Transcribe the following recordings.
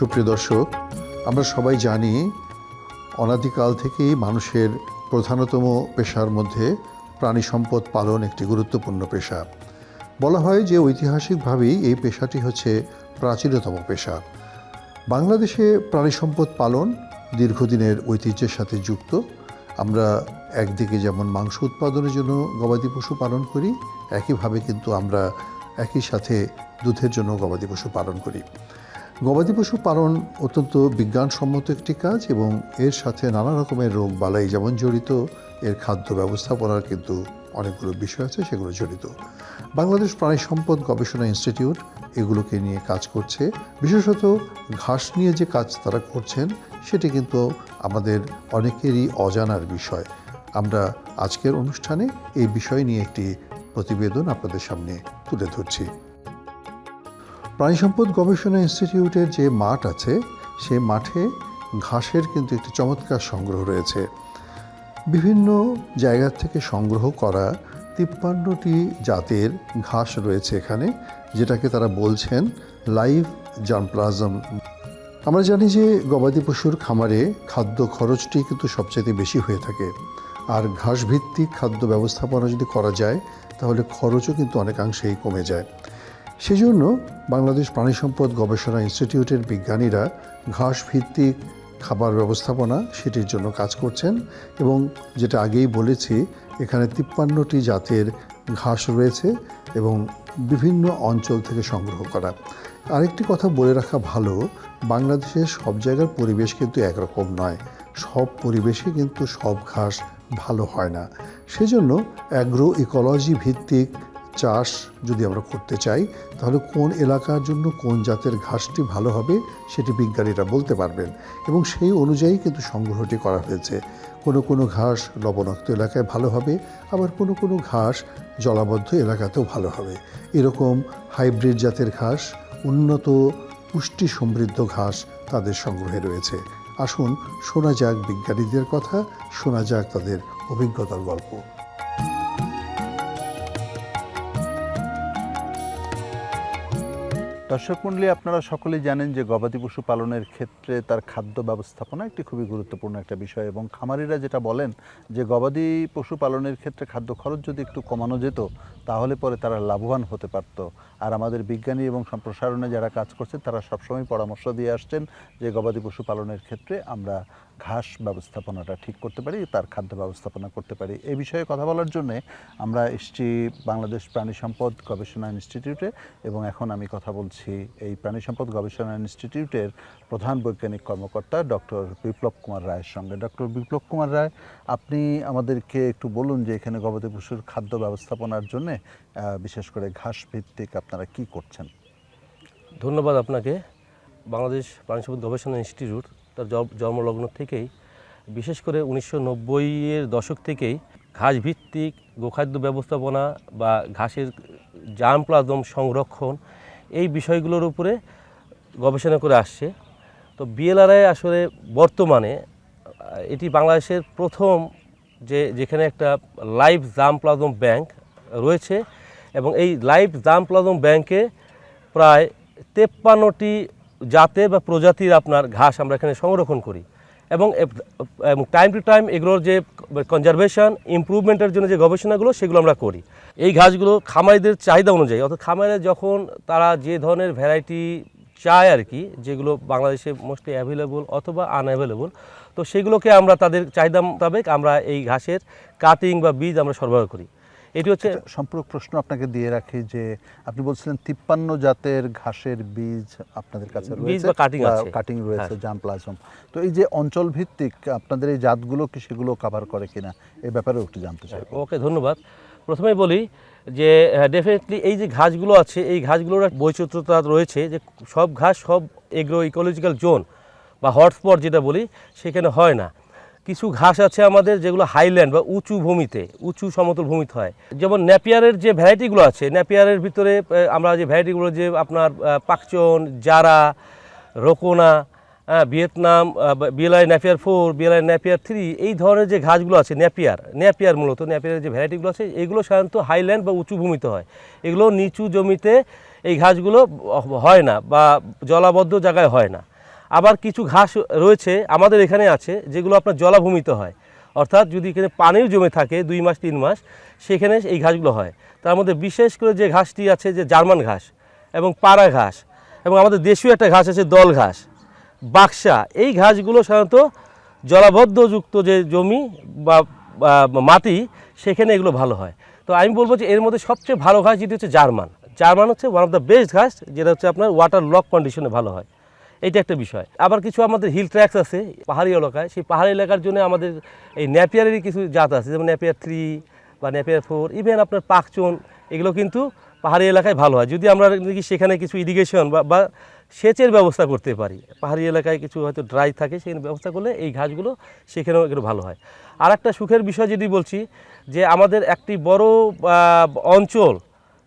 সুপ্রিয় দর্শক, আমরা সবাই জানি অনাদিকাল থেকেই মানুষের প্রধানতম পেশার মধ্যে প্রাণী সম্পদ পালন একটি গুরুত্বপূর্ণ পেশা। বলা হয় যে ঐতিহাসিকভাবেই এই পেশাটি হচ্ছে প্রাচীনতম পেশা। বাংলাদেশে প্রাণী সম্পদ পালন দীর্ঘদিনের ঐতিহ্যের সাথে যুক্ত। আমরা একদিকে যেমন মাংস উৎপাদনের জন্য গবাদি পশু পালন করি, একইভাবে কিন্তু আমরা একই সাথে দুধের জন্য গবাদি পশু পালন করি। গবাদি পশু পালন অত্যন্ত বিজ্ঞানসম্মত একটি কাজ এবং এর সাথে নানা রকমের রোগ বালাই যেমন জড়িত, এর খাদ্য ব্যবস্থাপনার কিন্তু অনেকগুলো বিষয় আছে সেগুলো জড়িত। বাংলাদেশ প্রাণী সম্পদ গবেষণা ইনস্টিটিউট এগুলোকে নিয়ে কাজ করছে। বিশেষত ঘাস নিয়ে যে কাজ তারা করছেন, সেটি কিন্তু আমাদের অনেকেরই অজানার বিষয়। আমরা আজকের অনুষ্ঠানে এই বিষয় নিয়ে একটি প্রতিবেদন আপনাদের সামনে তুলে ধরছি। প্রাণী সম্পদ গবেষণা ইনস্টিটিউটের যে মাঠ আছে সে মাঠে ঘাসের কিন্তু একটি চমৎকার সংগ্রহ রয়েছে। বিভিন্ন জায়গা থেকে সংগ্রহ করা তিপ্পান্নটি জাতের ঘাস রয়েছে এখানে, যেটাকে তারা বলছেন লাইভ জার্মপ্লাজম। আমরা জানি যে গবাদি পশুর খামারে খাদ্য খরচটি কিন্তু সবচেয়ে বেশি হয়ে থাকে। আর ঘাস ভিত্তিক খাদ্য ব্যবস্থাপনা যদি করা যায়, তাহলে খরচও কিন্তু অনেকাংশেই কমে যায়। সেজন্য বাংলাদেশ প্রাণী সম্পদ গবেষণা ইনস্টিটিউটের বিজ্ঞানীরা ঘাস ভিত্তিক খাবার ব্যবস্থাপনা সেটির জন্য কাজ করছেন এবং যেটা আগেই বলেছি, এখানে তিপ্পান্নটি জাতের ঘাস রয়েছে এবং বিভিন্ন অঞ্চল থেকে সংগ্রহ করা। আরেকটি কথা বলে রাখা ভালো, বাংলাদেশের সব জায়গার পরিবেশ কিন্তু একরকম নয়। সব পরিবেশে কিন্তু সব ঘাস ভালো হয় না। সেজন্য অ্যাগ্রো ইকোলজি ভিত্তিক চাষ যদি আমরা করতে চাই, তাহলে কোন এলাকার জন্য কোন জাতের ঘাসটি ভালো হবে সেটি বিজ্ঞানীরা বলতে পারবেন। এবং সেই অনুযায়ী কিন্তু সংগ্রহটি করা হয়েছে। কোনো কোনো ঘাস লবণাক্ত এলাকায় ভালো হবে, আবার কোনো কোনো ঘাস জলাবদ্ধ এলাকাতেও ভালো হবে। এরকম হাইব্রিড জাতের ঘাস, উন্নত পুষ্টি সমৃদ্ধ ঘাস তাদের সংগ্রহে রয়েছে। আসুন শোনা যাক বিজ্ঞানীদের কথা, শোনা যাক তাদের অভিজ্ঞতার গল্প। দর্শক মণ্ডলী, আপনারা সকলেই জানেন যে গবাদি পশু পালনের ক্ষেত্রে তার খাদ্য ব্যবস্থাপনা একটি খুবই গুরুত্বপূর্ণ একটা বিষয় এবং খামারিরা যেটা বলেন যে গবাদি পশু পালনের ক্ষেত্রে খাদ্য খরচ যদি একটু কমানো যেত, তাহলে পরে তারা লাভবান হতে পারত। আর আমাদের বিজ্ঞানী এবং সম্প্রসারণে যারা কাজ করছে তারা সবসময় পরামর্শ দিয়ে আসছেন যে গবাদি পশু পালনের ক্ষেত্রে আমরা ঘাস ব্যবস্থাপনাটা ঠিক করতে পারি, তার খাদ্য ব্যবস্থাপনা করতে পারি। এই বিষয়ে কথা বলার জন্যে আমরা এসছি বাংলাদেশ প্রাণী সম্পদ গবেষণা ইনস্টিটিউটে এবং এখন আমি কথা বলছি এই প্রাণী সম্পদ গবেষণা ইনস্টিটিউটের প্রধান বৈজ্ঞানিক কর্মকর্তা ডক্টর বিপ্লব কুমার রায়ের সঙ্গে। ডক্টর বিপ্লব কুমার রায়, আপনি আমাদেরকে একটু বলুন যে এখানে গবাদি পশুর খাদ্য ব্যবস্থাপনার জন্যে বিশেষ করে ঘাস ভিত্তিক আপনারা কি করছেন? ধন্যবাদ আপনাকে। বাংলাদেশ প্রাণী সম্পদ গবেষণা ইনস্টিটিউট তার জন্মলগ্ন থেকেই, বিশেষ করে উনিশশো নব্বইয়ের দশক থেকেই ঘাস ভিত্তিক গোখাদ্য ব্যবস্থাপনা বা ঘাসের জার্ম প্লাজম সংরক্ষণ এই বিষয়গুলোর উপরে গবেষণা করে আসছে। তো বিএলআরআই আসলে বর্তমানে, এটি বাংলাদেশের প্রথম যে, যেখানে একটা লাইভ জাম প্লাজম ব্যাংক রয়েছে এবং এই লাইভ জাম প্লাজম ব্যাংকে প্রায় তেপ্পান্নটি জাতের বা প্রজাতির আপনার ঘাস আমরা এখানে সংরক্ষণ করি। এবং টাইম টু টাইম এগুলোর যে কনজারভেশন ইমপ্রুভমেন্টের জন্য যে গবেষণাগুলো, সেগুলো আমরা করি। এই ঘাসগুলো খামারিদের চাহিদা অনুযায়ী, অর্থাৎ খামারে যখন তারা যে ধরনের ভ্যারাইটি চায় আর কি যেগুলো বাংলাদেশে মোস্টলি অ্যাভেলেবল অথবা আনঅ্যাভেলেবল তো সেগুলোকে আমরা তাদের চাহিদা মোতাবেক আমরা এই ঘাসের কাটিং বা বীজ আমরা সরবরাহ করি। এটি হচ্ছে সম্পূরক প্রশ্ন আপনাকে দিয়ে রাখি যে আপনি বলছিলেন তিপ্পান্ন জাতের ঘাসের বীজ আপনাদের কাছে রয়েছে। কাটিং রয়েছে হ্যাঁ। জাম প্লাজম তো এই যে অঞ্চল ভিত্তিক আপনাদের এই জাতগুলো কি সেগুলো কভার করে কিনা এ ব্যাপারেও একটু জানতে চাই ওকে ধন্যবাদ প্রথমেই বলি যে ডেফিনেটলি এই যে ঘাসগুলো আছে এই ঘাসগুলোর বৈচিত্র্যতা রয়েছে যে সব ঘাস সব এগ্রো ইকোলজিক্যাল জোন বা হটস্পট যেটা বলি সেখানে হয় না কিছু ঘাস আছে আমাদের যেগুলো হাইল্যান্ড বা উঁচু ভূমিতে, উঁচু সমতল ভূমিতে হয়। যেমন ন্যাপিয়ারের যে ভ্যারাইটিগুলো আছে ন্যাপিয়ারের ভিতরে আমরা যে ভ্যারাইটিগুলো যে আপনার পাকচন, জারা, রোকোনা হ্যাঁ Vietnam BLI napier four BLI napier three এই ধরনের যে ঘাসগুলো আছে ন্যাপিয়ার ন্যাপিয়ার মূলত ন্যাপিয়ারের যে ভ্যারাইটিগুলো আছে, এগুলো সাধারণত হাইল্যান্ড বা উঁচু ভূমিতে হয়। এগুলো নিচু জমিতে এই ঘাসগুলো হয় না বা জলাবদ্ধ জায়গায় হয় না। আবার কিছু ঘাস রয়েছে আমাদের এখানে আছে, যেগুলো আপনার জলাভূমিতে হয়। অর্থাৎ যদি এখানে পানির জমে থাকে, দুই মাস, তিন মাস, সেখানে এই ঘাসগুলো হয়। তার মধ্যে বিশেষ করে যে ঘাসটি আছে, যে জার্মান ঘাস এবং পাড়া ঘাস এবং আমাদের দেশীয় একটা ঘাস আছে, দল ঘাস, বাক্সা, এই ঘাসগুলো সাধারণত জলাবদ্ধযুক্ত যে জমি বা মাটি, সেখানে এগুলো ভালো হয়। তো আমি বলব যে এর মধ্যে সবচেয়ে ভালো ঘাস যেটি হচ্ছে জার্মান। জার্মান হচ্ছে ওয়ান অফ দ্য বেস্ট ঘাস, যেটা হচ্ছে আপনার ওয়াটার লক কন্ডিশনে ভালো হয়। এইটা একটা বিষয়। আবার কিছু আমাদের হিল ট্র্যাক্স আছে, পাহাড়ি এলাকায়। সেই পাহাড়ি এলাকার জন্য আমাদের এই ন্যাপিয়ারেরই কিছু জাত আছে, যেমন ন্যাপিয়ার থ্রি বা ন্যাপিয়ার ফোর ইভেন আপনার পাকচুন এগুলো কিন্তু পাহাড়ি এলাকায় ভালো হয়। যদি আমরা নাকি সেখানে কিছু ইরিগেশন বা বা সেচের ব্যবস্থা করতে পারি। পাহাড়ি এলাকায় কিছু হয়তো ড্রাই থাকে সেখানে ব্যবস্থা করলে এই ঘাসগুলো সেখানেও এগুলো ভালো হয়। আর একটা সুখের বিষয় যদি বলছি, যে আমাদের একটি বড় অঞ্চল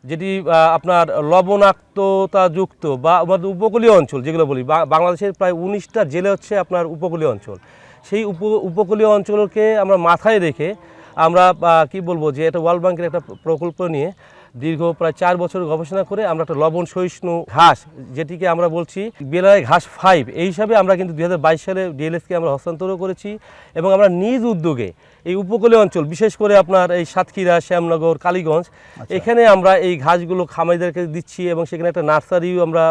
যেটি আপনার লবণাক্ততা যুক্ত বা আমাদের উপকূলীয় অঞ্চল, যেগুলো বলি বাংলাদেশের প্রায় উনিশটা জেলে হচ্ছে আপনার উপকূলীয় অঞ্চল। সেই উপ, উপকূলীয় অঞ্চলকে আমরা মাথায় রেখে আমরা কি বলব যে, এটা ওয়ার্ল্ড ব্যাঙ্কের একটা প্রকল্প নিয়ে দীর্ঘ প্রায় চার বছর গবেষণা করে আমরা একটা লবণ সহিষ্ণু ঘাস যেটিকে আমরা বলছি বেলায় ঘাস ফাইভ। এই হিসাবে আমরা কিন্তু দু হাজার বাইশ সালে ডিএলএসকে আমরা হস্তান্তর করেছি এবং আমরা নিজ উদ্যোগে এই উপকূলীয় অঞ্চল বিশেষ করে আপনার এই সাতক্ষীরা শ্যামনগর কালীগঞ্জ এখানে আমরা এই ঘাসগুলো খামারিদেরকে দিচ্ছি এবং সেখানে একটা নার্সারিও আমরা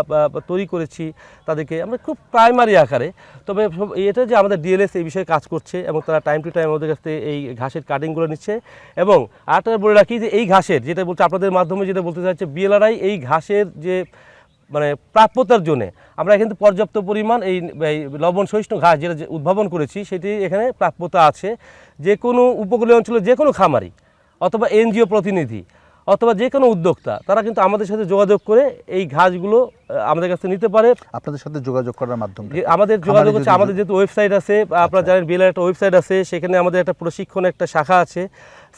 তৈরি করেছি তাদেরকে। আমরা খুব প্রাইমারি আকারে তবে এটা যে আমাদের ডিএলএস এই বিষয়ে কাজ করছে এবং তারা টাইম টু টাইম আমাদের কাছ থেকে এই ঘাসের কাটিংগুলো নিচ্ছে এবং আরেকটা বলে রাখি যে এই ঘাসের যেটা বলছে আপনাদের মাধ্যমে যেটা বলতে চাইছে, বিএলআরআই এই ঘাসের যে মানে প্রাপ্যতার জন্য আমরা কিন্তু পর্যাপ্ত পরিমাণ এই লবণ সহিষ্ণু ঘাস যেটা উদ্ভাবন করেছি, সেটি এখানে প্রাপ্যতা আছে। যে কোনো উপকূলীয় অঞ্চলের যে কোনো খামারি অথবা এনজিও প্রতিনিধি অথবা যে কোনো উদ্যোক্তা তারা কিন্তু আমাদের সাথে যোগাযোগ করে এই ঘাসগুলো আমাদের কাছে নিতে পারে। আপনাদের সাথে যোগাযোগ করার মাধ্যমে আমাদের যোগাযোগ হচ্ছে আমাদের যেহেতু ওয়েবসাইট আছে আপনারা জানেন বিএলআর একটা ওয়েবসাইট আছে সেখানে আমাদের একটা প্রশিক্ষণ একটা শাখা আছে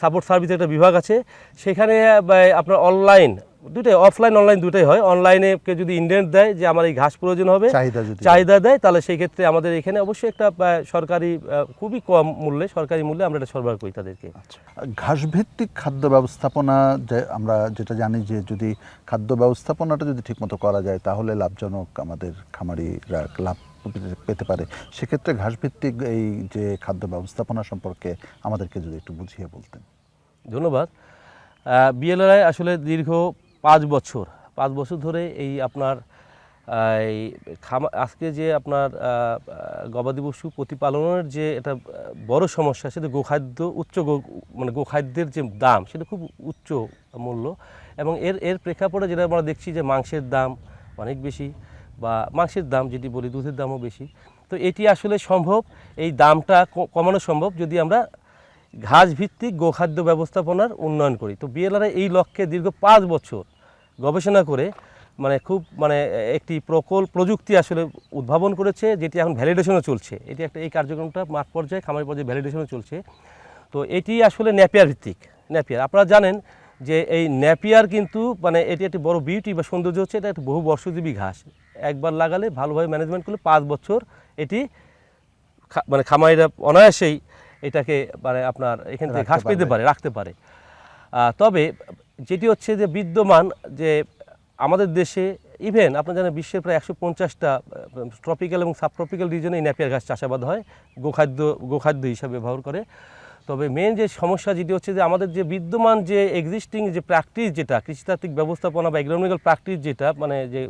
সাপোর্ট সার্ভিসের একটা বিভাগ আছে। সেখানে আপনার অনলাইন দুটাই অফলাইন অনলাইন দুটাই হয়। অনলাইনে কেউ যদি ইন্ডেন্ট দেয় যে আমার এই ঘাস প্রয়োজন হবে চাহিদা যদি চাহিদা দেয় তাহলে সেই ক্ষেত্রে আমাদের এখানে অবশ্যই একটা সরকারি খুবই কম মূল্যে সরকারি মূল্যে আমরা এটা সরবরাহ করি তাদেরকে। আচ্ছা। ঘাসভিত্তিক খাদ্য ব্যবস্থাপনা যে আমরা যেটা জানি যে যদি খাদ্য ব্যবস্থাপনাটা যদি ঠিকমতো করা যায় তাহলে লাভজনক আমাদের খামারিরা লাভ পেতে- পেতে পারে। সেক্ষেত্রে ঘাসভিত্তিক এই যে খাদ্য ব্যবস্থাপনা সম্পর্কে আমাদেরকে যদি একটু বুঝিয়ে বলতেন। ধন্যবাদ। বিএলআরআই আসলে দীর্ঘ পাঁচ বছর পাঁচ বছর ধরে এই আপনার এই আজকে যে আপনার গবাদি পশু প্রতিপালনের যে এটা বড় সমস্যা, সেটা গোখাদ্য, উচ্চ গো মানে গোখাদ্যের যে দাম, সেটা খুব উচ্চ মূল্য এবং এর এর প্রেক্ষাপটে যেটা আমরা দেখছি যে মাংসের দাম অনেক বেশি বা মাংসের দাম যেটি বলি, দুধের দামও বেশি। তো এটি আসলে সম্ভব, এই দামটা কমানো সম্ভব যদি আমরা ঘাস ভিত্তিক গোখাদ্য ব্যবস্থাপনার উন্নয়ন করি। তো বিএলআর এই লক্ষ্যে দীর্ঘ পাঁচ বছর গবেষণা করে মানে খুব মানে একটি প্রকল্প প্রযুক্তি আসলে উদ্ভাবন করেছে যেটি এখন ভ্যালিডেশনও চলছে। এটি একটা এই কার্যক্রমটা মাঠ পর্যায়ে খামারি পর্যায়ে ভ্যালিডেশনও চলছে। তো এটি আসলে ন্যাপিয়ার ভিত্তিক। ন্যাপিয়ার আপনারা জানেন যে এই ন্যাপিয়ার কিন্তু মানে এটি একটি বড় বিউটি বা সৌন্দর্য হচ্ছে এটা একটা বহু বর্ষজীবী ঘাস। একবার লাগালে ভালোভাবে ম্যানেজমেন্ট করলে পাঁচ বছর এটি মানে খামারিরা অনায়াসেই এটাকে মানে আপনার এখান থেকে ঘাস পেতে পারে রাখতে পারে। তবে যেটি হচ্ছে যে বিদ্যমান যে আমাদের দেশে ইভেন আপনার জানেন বিশ্বের প্রায় একশো পঞ্চাশটা ট্রপিক্যাল এবং সাবট্রপিক্যাল রিজনে এই ন্যাপিয়ার গাছ চাষাবাদ হয়, গোখাদ্য গোখাদ্য হিসাবে ব্যবহার করে। তবে মেন যে সমস্যা যেটি হচ্ছে যে আমাদের যে বিদ্যমান যে এক্সিস্টিং যে প্র্যাকটিস যেটা, কৃষিতাত্ত্বিক ব্যবস্থাপনা বা ইকোনমিক্যাল প্র্যাকটিস যেটা মানে যে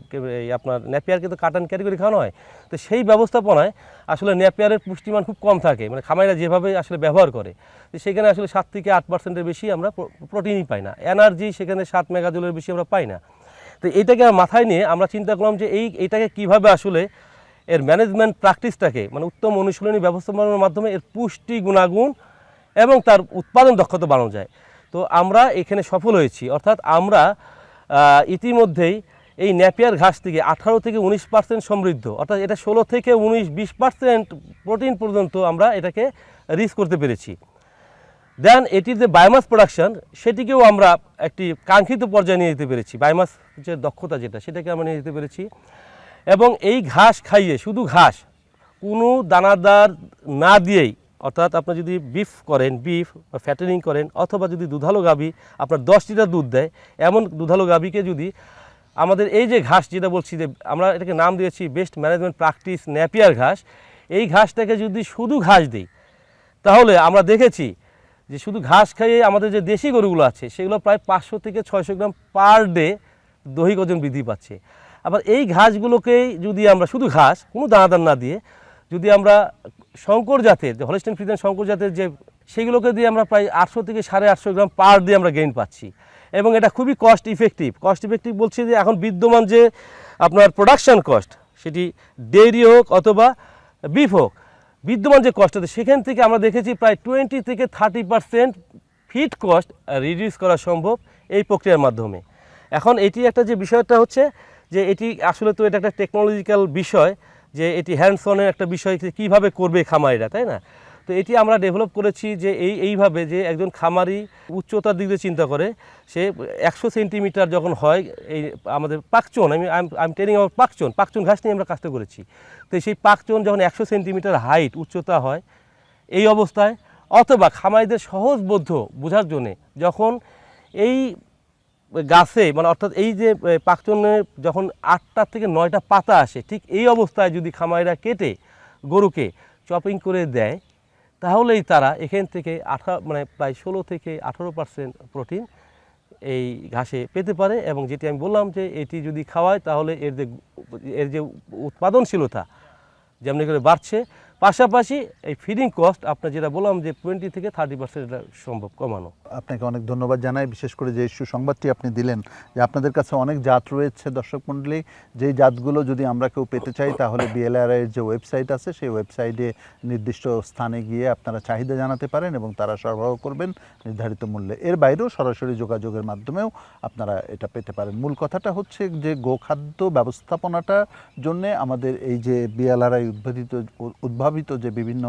আপনার ন্যাপিয়ারকে তো কাটান ক্যারি করে খাওয়ানো হয়, তো সেই ব্যবস্থাপনায় আসলে ন্যাপিয়ারের পুষ্টিমান খুব কম থাকে মানে খামারিরা যেভাবে আসলে ব্যবহার করে, তো সেখানে আসলে সাত থেকে আট পার্সেন্টের বেশি আমরা প্রোটিনই পাই না এনার্জি সেখানে সাত মেগাজলের বেশি আমরা পাই না, তো আমার মাথায় নিয়ে আমরা চিন্তা করলাম যে এই, এটাকে কীভাবে আসলে এর ম্যানেজমেন্ট প্র্যাকটিসটাকে মানে উত্তম অনুশীলনী ব্যবস্থাপনার মাধ্যমে এর পুষ্টি গুণাগুণ এবং তার উৎপাদন দক্ষতা বাড়ানো যায়। তো আমরা এখানে সফল হয়েছি। অর্থাৎ আমরা ইতিমধ্যেই এই ন্যাপিয়ার ঘাস থেকে আঠারো থেকে উনিশ পার্সেন্ট সমৃদ্ধ। অর্থাৎ এটা ষোলো থেকে উনিশ, বিশ পার্সেন্ট প্রোটিন পর্যন্ত আমরা এটাকে রিচ করতে পেরেছি। দেন এটির যে বায়োমাস প্রোডাকশন সেটিকেও আমরা একটি কাঙ্ক্ষিত পর্যায়ে নিয়ে যেতে পেরেছি। বায়োমাস যে দক্ষতা যেটা, সেটাকে আমরা নিয়ে যেতে পেরেছি। এবং এই ঘাস খাইয়ে, শুধু ঘাস, কোনো দানাদার না দিয়েই অর্থাৎ আপনার যদি বিফ করেন বিফ বা ফ্যাটেনিং করেন অথবা যদি দুধালো গাভী আপনার দশ লিটার দুধ দেয়, এমন দুধালো গাভীকে যদি আমাদের এই যে ঘাস যেটা বলছি যে আমরা এটাকে নাম দিয়েছি বেস্ট ম্যানেজমেন্ট প্র্যাকটিস ন্যাপিয়ার ঘাস, এই ঘাসটাকে যদি শুধু ঘাস দিই, তাহলে আমরা দেখেছি যে শুধু ঘাস খাইয়ে আমাদের যে দেশি গরুগুলো আছে, সেগুলো প্রায় পাঁচশো থেকে ছয়শো গ্রাম পার ডে দৈহিক ওজন বৃদ্ধি পাচ্ছে। আবার এই ঘাসগুলোকেই যদি আমরা শুধু ঘাস, কোনো দানাদার না দিয়ে যদি আমরা শঙ্কর জাতের, যে হলিস্টেন ফ্রিজেন শঙ্কর জাতের যে, সেগুলোকে দিয়ে আমরা প্রায় আটশো থেকে সাড়ে আটশো গ্রাম পার দিয়ে আমরা গেইন পাচ্ছি। এবং এটা খুবই কস্ট ইফেক্টিভ কস্ট ইফেক্টিভ বলছি যে, এখন বিদ্যমান যে আপনার প্রোডাকশন কস্ট সেটি ডেইরি হোক অথবা বিফ হোক, বিদ্যমান যে কস্ট আছে, সেখান থেকে আমরা দেখেছি প্রায় টোয়েন্টি থেকে thirty percent feed cost reduce করা সম্ভব এই প্রক্রিয়ার মাধ্যমে। এখন এটি একটা যে বিষয়টা হচ্ছে যে, এটি আসলে তো এটা একটা টেকনোলজিক্যাল বিষয় যে এটি হ্যান্ডসনের একটা বিষয় কীভাবে করবে খামারিরা, তাই না? তো এটি আমরা ডেভেলপ করেছি যে এই, এইভাবে যে একজন খামারি উচ্চতার দিক দিয়ে চিন্তা করে, সে একশো সেন্টিমিটার যখন হয়, এই আমাদের পাকচন, আমি আই এম টেনিং আমার পাকচন পাকচন ঘাস নিয়ে আমরা কাজটা করেছি। তো সেই পাকচন যখন একশো সেন্টিমিটার হাইট উচ্চতা হয়, এই অবস্থায় অথবা খামারিদের সহজবোধ্য বোঝার জন্যে যখন এই গাছে মানে অর্থাৎ এই যে পাকচনে যখন আটটা থেকে নয়টা পাতা আসে, ঠিক এই অবস্থায় যদি খামারিরা কেটে গরুকে চপিং করে দেয়, তাহলেই তারা এখান থেকে আঠা মানে প্রায় ষোলো থেকে আঠারো পার্সেন্ট প্রোটিন এই ঘাসে পেতে পারে এবং যেটি আমি বললাম যে, এটি যদি খাওয়ায় তাহলে এর যে এর যে উৎপাদনশীলতা যেমনি করে বাড়ছে। পাশাপাশি এই ফিডিং কস্ট আপনার যেটা বললাম যে টোয়েন্টি থেকে থার্টি পার্সেন্ট এটা সম্ভব কমানো। আপনাকে অনেক ধন্যবাদ জানাই। বিশেষ করে যে সুসংবাদটি আপনি দিলেন যে আপনাদের কাছে অনেক জাত রয়েছে দর্শক মণ্ডলী, যেই জাতগুলো যদি আমরা কেউ পেতে চাই তাহলে বিএলআর এর যে ওয়েবসাইট আছে সেই ওয়েবসাইটে নির্দিষ্ট স্থানে গিয়ে আপনারা চাহিদা জানাতে পারেন এবং তারা সরবরাহ করবেন নির্ধারিত মূল্যে। এর বাইরেও সরাসরি যোগাযোগের মাধ্যমেও আপনারা এটা পেতে পারেন। মূল কথাটা হচ্ছে যে গোখাদ্য ব্যবস্থাপনাটার জন্যে আমাদের এই যে বিএলআরআই উদ্ভাবিত উদ্ভাবিত যে বিভিন্ন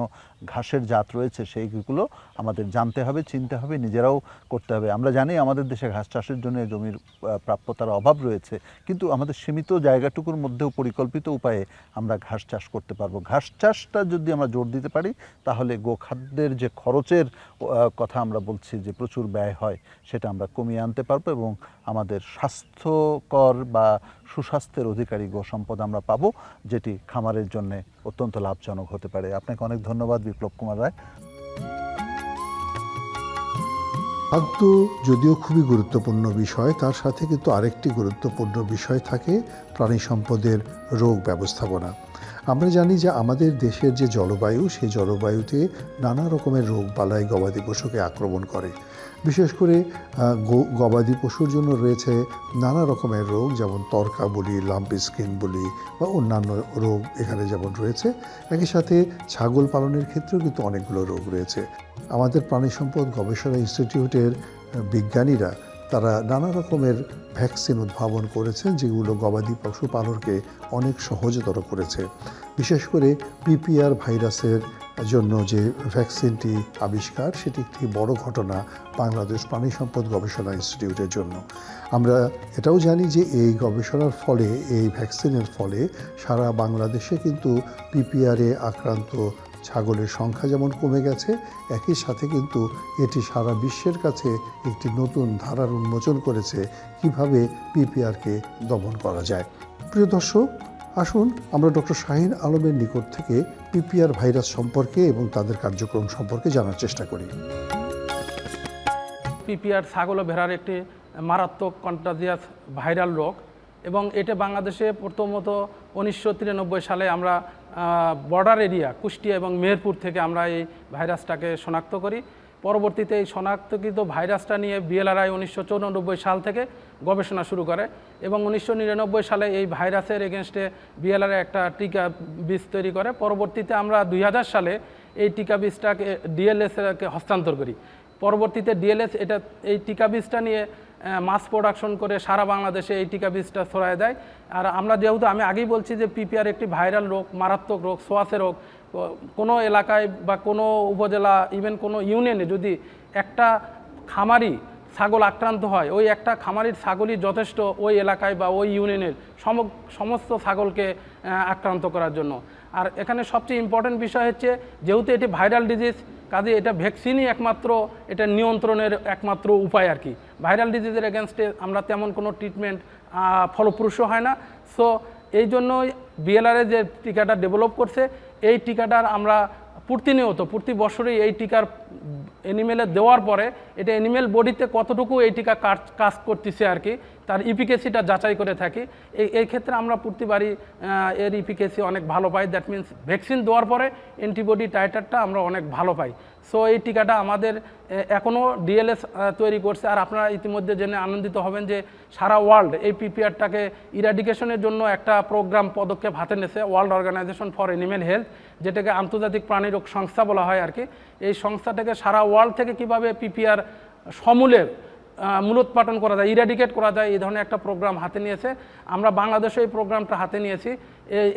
ঘাসের জাত রয়েছে সেইগুলো আমাদের জানতে হবে, চিনতে হবে, নিজেরাও করতে হবে। আমরা জানি আমাদের দেশে ঘাস চাষের জন্য জমির প্রাপ্যতার অভাব রয়েছে, কিন্তু আমাদের সীমিত জায়গাটুকুর মধ্যেও পরিকল্পিত উপায়ে আমরা ঘাস চাষ করতে পারব। ঘাস চাষটা যদি আমরা জোর দিতে পারি, তাহলে গোখাদ্যের যে খরচের কথা আমরা বলছি যে প্রচুর ব্যয় হয়, সেটা আমরা কমিয়ে আনতে পারব এবং আমাদের স্বাস্থ্যকর বা সুস্বাস্থ্যের অধিকারী গো সম্পদ আমরা পাবো, যেটি খামারের জন্য অত্যন্ত লাভজনক হতে পারে। আপনাকে অনেক ধন্যবাদ বিপ্লব কুমার রায়। খাদ্য যদিও খুবই গুরুত্বপূর্ণ বিষয়, তার সাথে কিন্তু আরেকটি গুরুত্বপূর্ণ বিষয় থাকে প্রাণী সম্পদের রোগ ব্যবস্থাপনা। আমরা জানি যে আমাদের দেশের যে জলবায়ু, সেই জলবায়ুতে নানা রকমের রোগ বালাই গবাদি পশুকে আক্রমণ করে। বিশেষ করে গবাদি পশুর জন্য রয়েছে নানা রকমের রোগ, যেমন তর্কা বলি, লাম্পি স্কিন বলি বা অন্যান্য রোগ এখানে যেমন রয়েছে। একই সাথে ছাগল পালনের ক্ষেত্রেও কিন্তু অনেকগুলো রোগ রয়েছে। আমাদের প্রাণী সম্পদ গবেষণা ইনস্টিটিউটের বিজ্ঞানীরা তারা নানা রকমের ভ্যাকসিন উদ্ভাবন করেছেন যেগুলো গবাদি পশুপালনকে অনেক সহজতর করেছে। বিশেষ করে পিপিআর ভাইরাসের জন্য যে ভ্যাকসিনটি আবিষ্কার, সেটি একটি বড় ঘটনা বাংলাদেশ প্রাণী সম্পদ গবেষণা ইনস্টিটিউটের জন্য। আমরা এটাও জানি যে এই গবেষণার ফলে, এই ভ্যাকসিনের ফলে সারা বাংলাদেশে কিন্তু পিপিআরে আক্রান্ত ছাগলের সংখ্যা যেমন কমে গেছে, একই সাথে কিন্তু এটি সারা বিশ্বের কাছে একটি নতুন ধারার উন্মোচন করেছে। কীভাবে পিপিআরকে দমন করা যায়? প্রিয় দর্শক, আসুন আমরা ডক্টর শাহিন আলমের নিকট থেকে পিপিআর ভাইরাস সম্পর্কে এবং তাদের কার্যক্রম সম্পর্কে জানার চেষ্টা করি। পিপিআর ছাগল ও ভেড়ার একটি মারাত্মক কন্টাজিয়াস ভাইরাল রোগ এবং এটা বাংলাদেশে প্রথমত উনিশশো তিরানব্বই সালে আমরা বর্ডার এরিয়া কুষ্টিয়া এবং মেহেরপুর থেকে আমরা এই ভাইরাসটাকে শনাক্ত করি। পরবর্তীতে এই শনাক্তকৃত ভাইরাসটা নিয়ে বিএলআরআই উনিশশো সাল থেকে গবেষণা শুরু করে এবং উনিশশো নিরানব্বই সালে এই ভাইরাসের এগেনস্টে বিএলআরআই একটা টিকা বীজ তৈরি করে। পরবর্তীতে আমরা দুই হাজার সালে এই টিকা বীজটাকে ডিএলএসকে হস্তান্তর করি। পরবর্তীতে ডিএলএস এটা, এই টিকা বীজটা নিয়ে মাস প্রোডাকশন করে সারা বাংলাদেশে এই টিকা বীজটা ছড়ায় দেয়। আর আমরা যেহেতু, আমি আগেই বলছি যে পিপিআর একটি ভাইরাল রোগ, মারাত্মক রোগ সোয়াসে রোগ কোনো এলাকায় বা কোনো উপজেলা ইভেন কোনো ইউনিয়নে যদি একটা খামারি ছাগল আক্রান্ত হয়, ওই একটা খামারির ছাগলই যথেষ্ট ওই এলাকায় বা ওই ইউনিয়নের সম- সমস্ত ছাগলকে আক্রান্ত করার জন্য। আর এখানে সবচেয়ে ইম্পর্টেন্ট বিষয় হচ্ছে, যেহেতু এটি ভাইরাল ডিজিজ কাজে এটা ভ্যাকসিনই একমাত্র, এটা নিয়ন্ত্রণের একমাত্র উপায় আর কি। ভাইরাল ডিজিজের এগেনস্টে আমরা তেমন কোনো ট্রিটমেন্ট ফলপ্রসূ হয় না। সো এই জন্যই বিএলআরএ যে টিকাটা ডেভেলপ করছে, এই টিকাটার আমরা প্রতিনিয়ত প্রতি বছরই এই টিকার এনিমেলে দেওয়ার পরে এটা অ্যানিমেল বডিতে কতটুকু এই টিকা কাজ কাজ করতেছে আর কি, তার ইপিকেসিটা যাচাই করে থাকি। এই এই ক্ষেত্রে আমরা প্রতিবারই এর ইপিকেসি অনেক ভালো পাই দ্যাট মিন্স ভ্যাকসিন দেওয়ার পরে অ্যান্টিবডি টাইটারটা আমরা অনেক ভালো পাই। সো এই টিকাটা আমাদের এখনও ডিএলএস তৈরি করছে। আর আপনারা ইতিমধ্যে জেনে আনন্দিত হবেন যে সারা ওয়ার্ল্ড এই পিপিআরটাকে ইরাডিকেশনের জন্য একটা প্রোগ্রাম পদক্ষেপ হাতে নিয়েছে World Organisation for Animal Health যেটাকে আন্তর্জাতিক প্রাণী রোগ সংস্থা বলা হয় আর কি। এই সংস্থাটাকে সারা ওয়ার্ল্ড থেকে কীভাবে পিপিআর সমূলে মূলোৎপাটন করা যায় ইরাডিকেট করা যায়, এই ধরনের একটা প্রোগ্রাম হাতে নিয়েছে। আমরা বাংলাদেশে এই প্রোগ্রামটা হাতে নিয়েছি।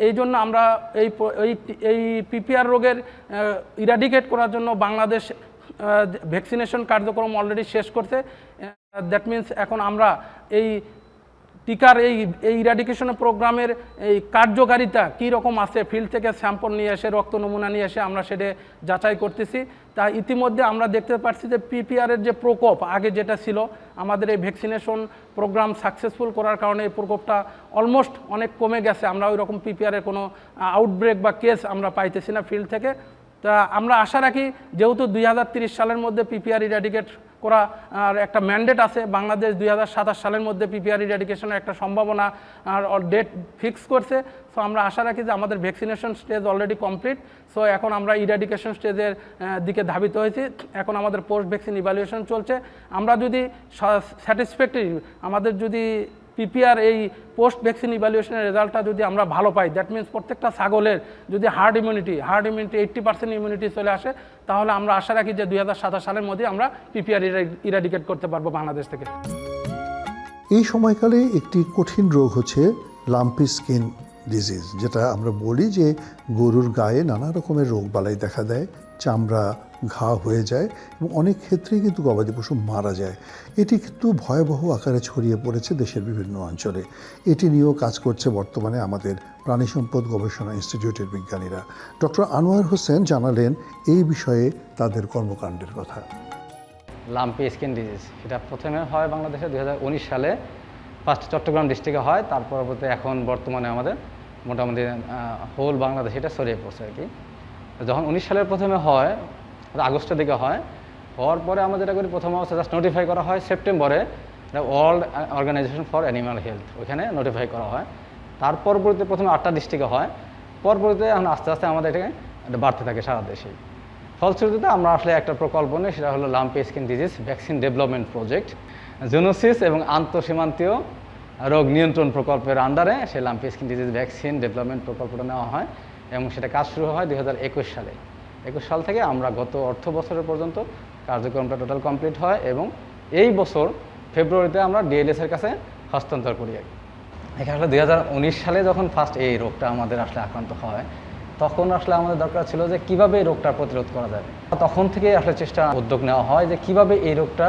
এই জন্য আমরা এই এই এই পিপিআর রোগের ইরাডিকেট করার জন্য বাংলাদেশ ভ্যাকসিনেশন কার্যক্রম অলরেডি শেষ করছে। দ্যাট মিন্স এখন আমরা এই টিকার এই এই ইরাডিকেশন প্রোগ্রামের এই কার্যকারিতা কী রকম আছে? ফিল্ড থেকে স্যাম্পল নিয়ে এসে, রক্ত নমুনা নিয়ে এসে আমরা সেটা যাচাই করতেছি। তা ইতিমধ্যে আমরা দেখতে পাচ্ছি যে পিপিআরের যে প্রকোপ, আগে যেটা ছিল, আমাদের এই ভ্যাকসিনেশন প্রোগ্রাম সাকসেসফুল করার কারণে এই প্রকোপটা অলমোস্ট অনেক কমে গেছে। আমরা ওই রকম পিপিআরের কোনো আউটব্রেক বা কেস আমরা পাইতেছি না ফিল্ড থেকে। তা আমরা আশা রাখি, যেহেতু দুই সালের মধ্যে পিপিআর ইরাডিকেট করা, আর একটা ম্যান্ডেট আছে বাংলাদেশ দু হাজার সাতাশ সালের মধ্যে পিপিআর ইরাডিকেশনের একটা সম্ভাবনা, আর ডেট ফিক্স করছে। সো আমরা আশা রাখি যে আমাদের vaccination stage already complete so এখন আমরা ইরাডিকেশন স্টেজের দিকে ধাবিত হয়েছি। এখন আমাদের পোস্ট ভ্যাকসিন ইভ্যালুয়েশন চলছে। আমরা যদি স্যাটিসফ্যাক্টরি আমাদের যদি পিপিআর এই পোস্ট ভ্যাকসিন ইভ্যালুয়েশনের রেজাল্টটা যদি আমরা ভালো পাই দ্যাট মিন্স প্রত্যেকটা ছাগলের যদি herd immunity herd immunity eighty percent immunity চলে আসে, তাহলে আমরা আশা রাখি যে দুই হাজার সাতাশ সালের মধ্যে আমরা পিপিআর ইরাডিকেট করতে পারব বাংলাদেশ থেকে। এই সময়কালে একটি কঠিন রোগ হচ্ছে লাম্পি স্কিন ডিজিজ যেটা আমরা বলি যে গরুর গায়ে নানা রকমের রোগ বালাই দেখা দেয়, চামড়া ঘা হয়ে যায় এবং অনেক ক্ষেত্রেই কিন্তু গবাদি পশু মারা যায়। এটি কিন্তু ভয়াবহ আকারে ছড়িয়ে পড়েছে দেশের বিভিন্ন অঞ্চলে। এটি নিয়েও কাজ করছে বর্তমানে আমাদের প্রাণী সম্পদ গবেষণা ইনস্টিটিউটের বিজ্ঞানীরা। ডক্টর আনোয়ার হোসেন জানালেন, এই বিষয়ে তাদের কর্মকাণ্ডের কথা। লাম্পি স্কিন ডিজিজ, এটা প্রথমে হয় বাংলাদেশে দু হাজার উনিশ সালে। ফার্স্ট চট্টগ্রাম ডিস্ট্রিক্টে হয়, তার পরবর্তী এখন বর্তমানে আমাদের মোটামুটি হোল বাংলাদেশ এটা ছড়িয়ে পড়ছে আর কি। যখন উনিশ সালের প্রথমে হয় আগস্টের দিকে হয়। হওয়ার পরে আমরা যেটা করি, প্রথম অবস্থা জাস্ট নোটিফাই করা হয় সেপ্টেম্বরে World Organisation for Animal Health ওইখানে নোটিফাই করা হয়। তার পরবর্তীতে প্রথমে আটটা ডিস্ট্রিক্টে হয়। পরবর্তীতে এখন আস্তে আস্তে আমাদের এটাকে এটা বাড়তে থাকে সারা দেশেই ফলশ্রুতিতে আমরা আসলে একটা প্রকল্প নিই, সেটা হলো lumpy skin disease vaccine development project zoonosis এবং আন্তঃসীমান্তীয় রোগ নিয়ন্ত্রণ প্রকল্পের আন্ডারে সেই lumpy skin disease vaccine development প্রকল্পটা নেওয়া হয় এবং সেটা কাজ শুরু হয় দু হাজার একুশ সালে। একুশ সাল থেকে আমরা গত অর্থ বছরের পর্যন্ত কার্যক্রমটা টোটাল কমপ্লিট হয় এবং এই বছর ফেব্রুয়ারিতে আমরা ডিএলএস এর কাছে হস্তান্তর করি আর। এখানে আসলে দু হাজার উনিশ সালে যখন ফার্স্ট এই রোগটা আমাদের আসলে আক্রান্ত হয়, তখন আসলে আমাদের দরকার ছিল যে কীভাবে এই রোগটা প্রতিরোধ করা যাবে তখন থেকে আসলে চেষ্টা উদ্যোগ নেওয়া হয় যে কীভাবে এই রোগটা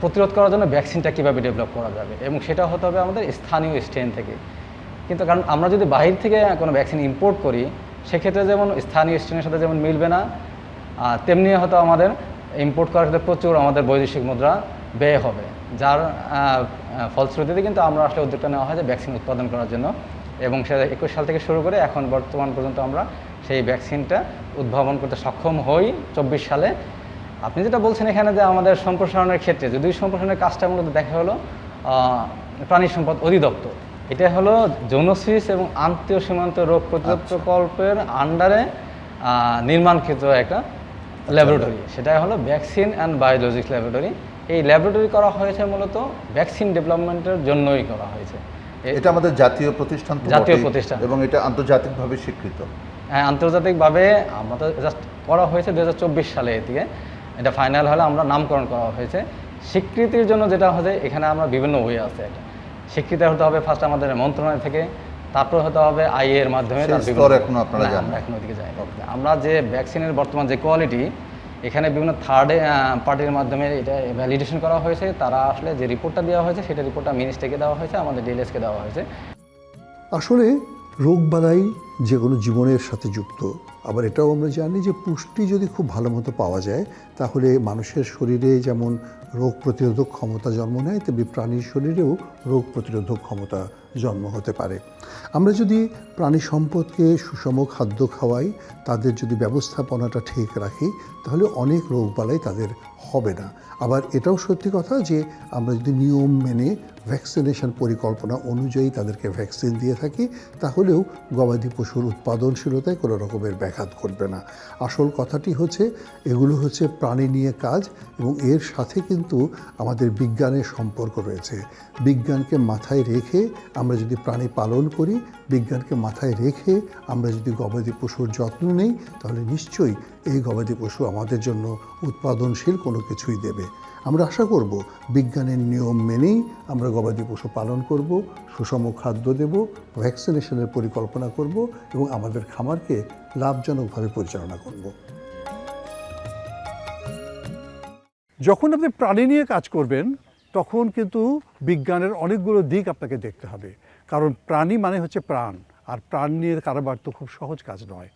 প্রতিরোধ করার জন্য ভ্যাকসিনটা কীভাবে ডেভেলপ করা যাবে এবং সেটা হতে হবে আমাদের স্থানীয় স্ট্রেন থেকে কিন্তু কারণ আমরা যদি বাহির থেকে কোনো ভ্যাকসিন ইম্পোর্ট করি সেক্ষেত্রে যেমন স্থানীয় স্ট্রেনের সাথে যেমন মিলবে না তেমনি হয়তো আমাদের ইম্পোর্ট করার ক্ষেত্রে প্রচুর আমাদের বৈদেশিক মুদ্রা ব্যয় হবে, যার ফলশ্রুতিতে কিন্তু আমরা আসলে উদ্যোগটা নেওয়া হয় যে ভ্যাকসিন উৎপাদন করার জন্য এবং সেটা একুশ সাল থেকে শুরু করে এখন বর্তমান পর্যন্ত আমরা সেই ভ্যাকসিনটা উদ্ভাবন করতে সক্ষম হই চব্বিশ সালে। আপনি যেটা বলছেন এখানে যে আমাদের সম্প্রসারণের ক্ষেত্রে যদি সম্প্রসারণের কাজটা মূলত দেখা হলো প্রাণী সম্পদ অধিদপ্তর। এটা হলো যৌনসিস এবং আন্তঃ সীমান্ত রোগ প্রতিরোধ প্রকল্পের আন্ডারে নির্মাণকৃত একটা ল্যাবরেটরি সেটা হলো ভ্যাকসিন অ্যান্ড বায়োলজিক্স ল্যাবরেটরি এই ল্যাবরেটরি করা হয়েছে মূলত ভ্যাকসিন ডেভেলপমেন্টের জন্যই করা হয়েছে। এটা আমাদের জাতীয় প্রতিষ্ঠান জাতীয় প্রতিষ্ঠান। এবং এটা আন্তর্জাতিকভাবে স্বীকৃত। হ্যাঁ, আন্তর্জাতিকভাবে আমাদের জাস্ট করা হয়েছে দু হাজার চব্বিশ সালে এদিকে। এটা ফাইনাল হলে আমরা নামকরণ করা হয়েছে। স্বীকৃতির জন্য যেটা হচ্ছে এখানে আমরা বিভিন্ন ওয়ে আছে এটা। স্বীকৃতি হতে হবে ফার্স্ট আমাদের মন্ত্রণালয় থেকে তারপর হতে হবে আই এর মাধ্যমে এখনও আপনারা আমরা না। এখনও ওদিকে যাই আমরা যে ভ্যাকসিনের বর্তমান যে কোয়ালিটি এখানে বিভিন্ন থার্ড পার্টির মাধ্যমে এটা ভ্যালিডেশন করা হয়েছে। তারা আসলে যে রিপোর্টটা দেওয়া হয়েছে সেটা রিপোর্টটা মিনিস্ট্রিকে দেওয়া হয়েছে আমাদের ডিএলএসকে দেওয়া হয়েছে। আসলে রোগবালাই যে কোনো জীবনের সাথে যুক্ত। আবার এটাও আমরা জানি যে পুষ্টি যদি খুব ভালো মতো পাওয়া যায়, তাহলে মানুষের শরীরে যেমন রোগ প্রতিরোধক ক্ষমতা জন্ম নেয়, তেমনি প্রাণীর শরীরেও রোগ প্রতিরোধক ক্ষমতা জন্ম হতে পারে। আমরা যদি প্রাণী সম্পদকে সুষম খাদ্য খাওয়াই, তাদের যদি ব্যবস্থাপনাটা ঠিক রাখি, তাহলে অনেক রোগবালাই তাদের হবে না। আবার এটাও সত্যি কথা যে আমরা যদি নিয়ম মেনে ভ্যাকসিনেশন পরিকল্পনা অনুযায়ী তাদেরকে ভ্যাকসিন দিয়ে থাকি, তাহলেও গবাদি পশুর উৎপাদনশীলতায় কোনো রকমের ব্যাঘাত ঘটবে না। আসল কথাটি হচ্ছে, এগুলো হচ্ছে প্রাণী নিয়ে কাজ এবং এর সাথে কিন্তু আমাদের বিজ্ঞানের সম্পর্ক রয়েছে। বিজ্ঞানকে মাথায় রেখে আমরা যদি প্রাণী পালন করি, বিজ্ঞানকে মাথায় রেখে আমরা যদি গবাদি পশুর যত্ন নেই, তাহলে নিশ্চয়ই এই গবাদি পশু আমাদের জন্য উৎপাদনশীল কোনো কিছুই দেবে। আমরা আশা করব, বিজ্ঞানের নিয়ম মেনেই আমরা গবাদি পশু পালন করব, সুষম খাদ্য দেব, ভ্যাকসিনেশনের পরিকল্পনা করব এবং আমাদের খামারকে লাভজনকভাবে পরিচালনা করব। যখন আপনি প্রাণী নিয়ে কাজ করবেন, তখন কিন্তু বিজ্ঞানের অনেকগুলো দিক আপনাকে দেখতে হবে। কারণ প্রাণী মানে হচ্ছে প্রাণ, আর প্রাণ নিয়ে কারবার তো খুব সহজ কাজ নয়।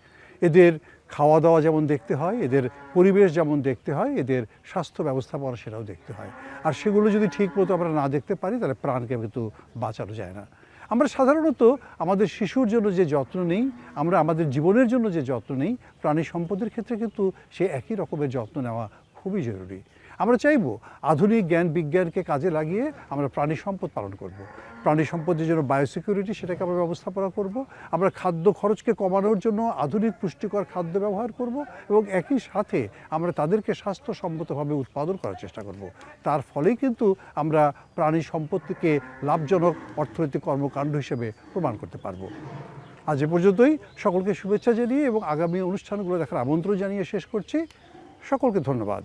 এদের খাওয়া দাওয়া যেমন দেখতে হয়, এদের পরিবেশ যেমন দেখতে হয়, এদের স্বাস্থ্য ব্যবস্থাপনা সেটাও দেখতে হয়। আর সেগুলো যদি ঠিক মতো আমরা না দেখতে পারি, তাহলে প্রাণকে কিন্তু বাঁচানো যায় না। আমরা সাধারণত আমাদের শিশুর জন্য যে যত্ন নেই, আমরা আমাদের জীবনের জন্য যে যত্ন নেই, প্রাণী সম্পদের ক্ষেত্রে কিন্তু সে একই রকমের যত্ন নেওয়া খুবই জরুরি। আমরা চাইব আধুনিক জ্ঞান বিজ্ঞানকে কাজে লাগিয়ে আমরা প্রাণী সম্পদ পালন করব। প্রাণী সম্পদের জন্য বায়োসিকিউরিটি সেটাকে আমরা ব্যবস্থাপনা করব। আমরা খাদ্য খরচকে কমানোর জন্য আধুনিক পুষ্টিকর খাদ্য ব্যবহার করব এবং একই সাথে আমরা তাদেরকে স্বাস্থ্যসম্মতভাবে উৎপাদন করার চেষ্টা করব। তার ফলেই কিন্তু আমরা প্রাণী সম্পত্তিকে লাভজনক অর্থনৈতিক কর্মকাণ্ড হিসেবে প্রমাণ করতে পারব আজ এ পর্যন্তই সকলকে শুভেচ্ছা জানিয়ে এবং আগামী অনুষ্ঠানগুলো দেখার আমন্ত্রণ জানিয়ে শেষ করছি সকলকে ধন্যবাদ